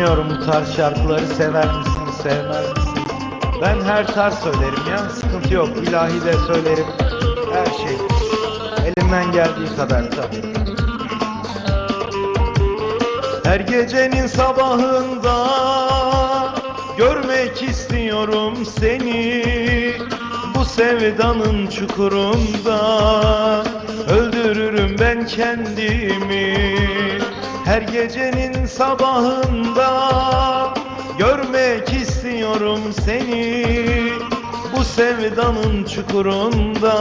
Bilmiyorum bu tarz şarkıları sever misiniz, sevmez misiniz? Ben her tarz söylerim ya, sıkıntı yok. İlahi de söylerim, her şey. Elimden geldiği kadar tabii. Her gecenin sabahında görmek istiyorum seni Bu sevdanın çukurunda öldürürüm ben kendimi Her gecenin sabahında görmek istiyorum seni. Bu sevdanın çukurunda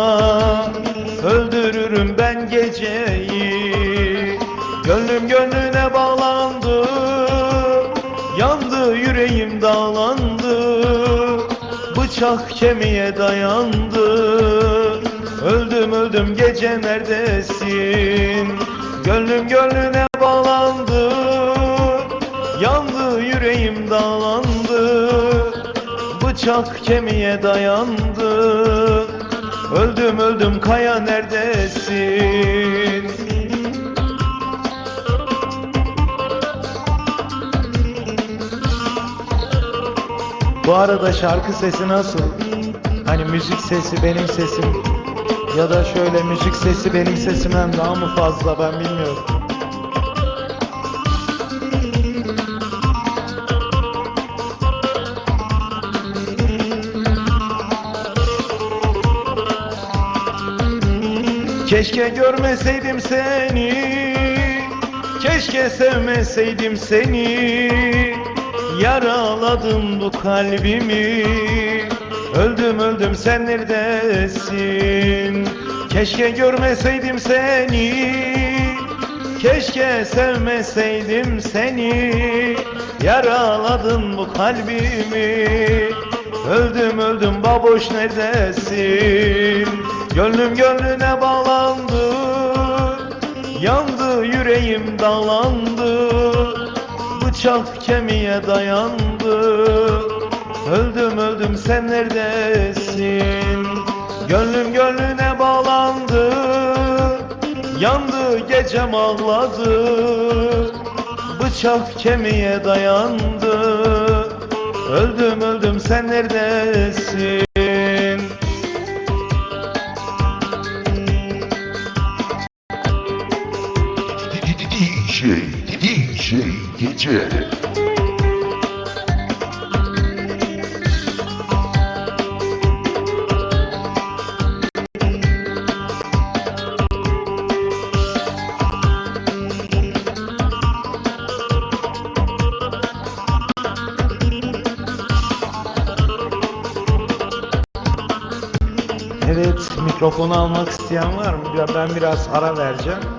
öldürürüm ben geceyi. Gönlüm gönlüne bağlandı Yandı yüreğim dağlandı. Bıçak kemiğe dayandı. Öldüm öldüm gece neredesin? Gönlüm gönlüne Bıçak kemiğe dayandı Öldüm öldüm kaya neredesin Bu arada şarkı sesi nasıl? Hani müzik sesi benim sesim ya da şöyle müzik sesi benim sesimden daha mı fazla ben bilmiyorum. Keşke görmeseydim seni. Keşke sevmeseydim seni. Yaraladın bu kalbimi. Öldüm öldüm sen neredesin? Keşke görmeseydim seni. Keşke sevmeseydim seni. Yaraladın bu kalbimi. Öldüm öldüm baboş neredesin Gönlüm gönlüne bağlandı Yandı yüreğim dağlandı Bıçak kemiğe dayandı. Öldüm öldüm sen neredesin? Gönlüm gönlüne bağlandı Yandı gecem ağladı. Bıçak kemiğe dayandı. Öldüm öldüm sen neredesin DJ, DJ. Evet mikrofonu almak isteyen var mı? Ben biraz ara vereceğim.